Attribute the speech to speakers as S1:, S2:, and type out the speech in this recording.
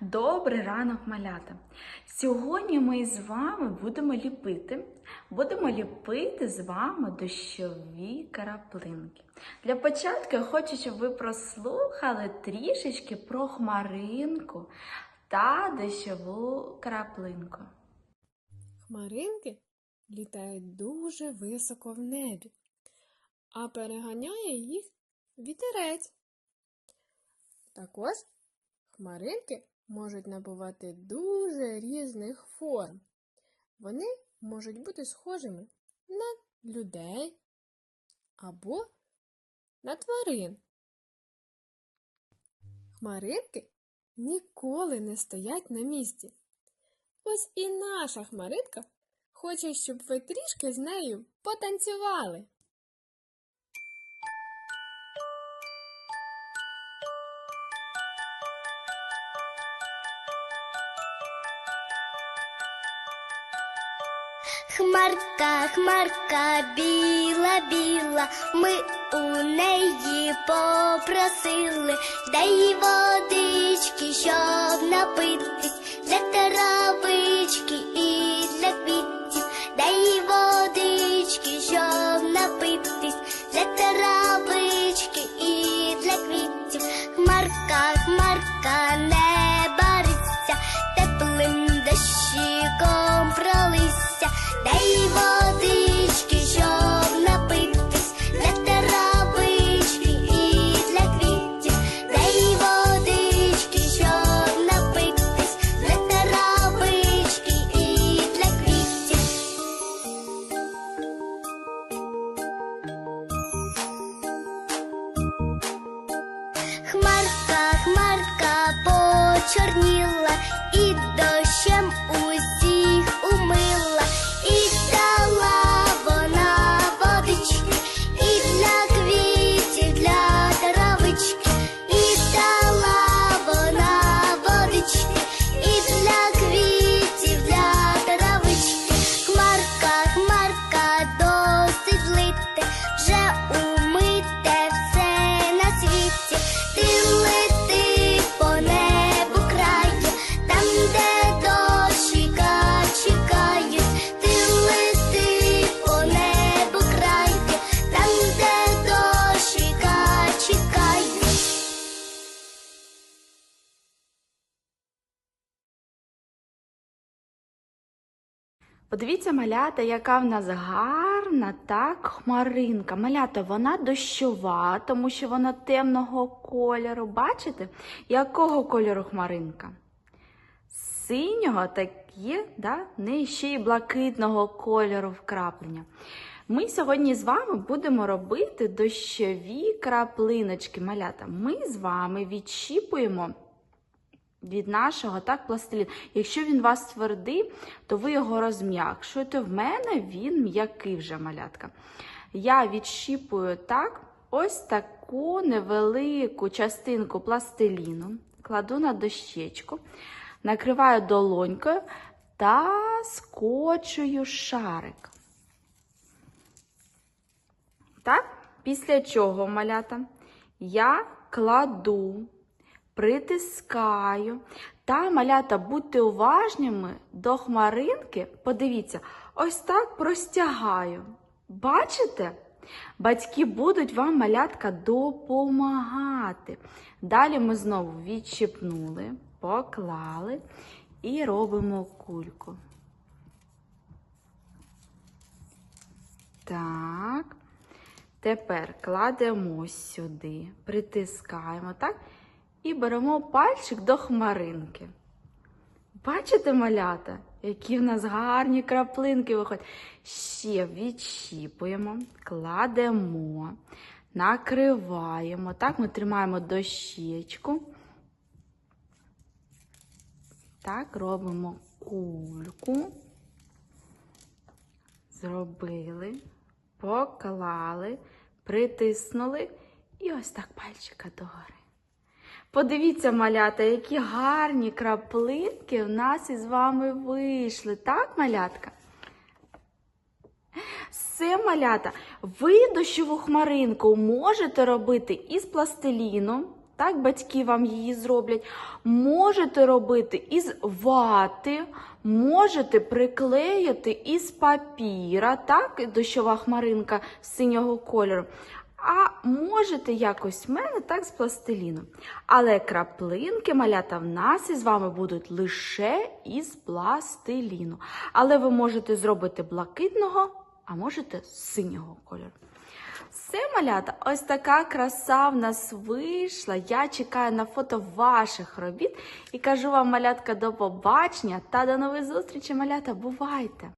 S1: Добрий ранок, малята! Сьогодні ми з вами будемо ліпити. Будемо ліпити з вами дощові краплинки. Для початку я хочу, щоб ви прослухали трішечки про хмаринку та дощову краплинку.
S2: Хмаринки літають дуже високо в небі, а переганяє їх вітерець. Також хмаринки можуть набувати дуже різних форм. Вони можуть бути схожими на людей або на тварин. Хмаринки ніколи не стоять на місці. Ось і наша хмаринка хоче, щоб ви трішки з нею потанцювали.
S3: Хмарка, хмарка, біла, біла, ми у неї попросили, дай водички, щоб напитись, почорніла
S1: Подивіться, малята, яка в нас гарна так хмаринка. Малята, вона дощова, тому що вона темного кольору. Бачите, якого кольору хмаринка? Синього, так є, да? не ще й блакитного кольору вкраплення. Ми сьогодні з вами будемо робити дощові краплиночки. Малята, ми з вами відщіпуємо від нашого так пластиліну. Якщо він у вас твердий, то ви його розм'якшуєте. В мене він м'який вже малятка. Я відщіпую так, ось таку невелику частинку пластиліну, кладу на дощечку, накриваю долонькою та скочую шарик. Так? Після чого, малята, я кладу притискаю. Та, малята, будьте уважними до хмаринки. Подивіться, ось так простягаю. Бачите? Батьки будуть вам, малятка, допомагати. Далі ми знову відчіпнули, поклали і робимо кульку. Так. Тепер кладемо сюди, притискаємо, так? І беремо пальчик до хмаринки. Бачите, малята, які в нас гарні краплинки виходять. Ще відщіпуємо, кладемо, накриваємо. Так, ми тримаємо дощечку. Так, робимо кульку. Зробили, поклали, притиснули і ось так пальчика догори. Подивіться, малята, які гарні краплинки в нас із вами вийшли. Так, малятка? Все, малята, ви дощову хмаринку можете робити із пластиліну, Так, батьки вам її зроблять. Можете робити із вати, можете приклеїти із папіра, так, дощова хмаринка синього кольору. А можете якось в мене так з пластиліну. Але краплинки малята в нас із вами будуть лише із пластиліну. Але ви можете зробити блакитного, а можете синього кольору. Все, малята, ось така краса в нас вийшла. Я чекаю на фото ваших робіт і кажу вам, малятка, до побачення та до нових зустрічей, малята. Бувайте!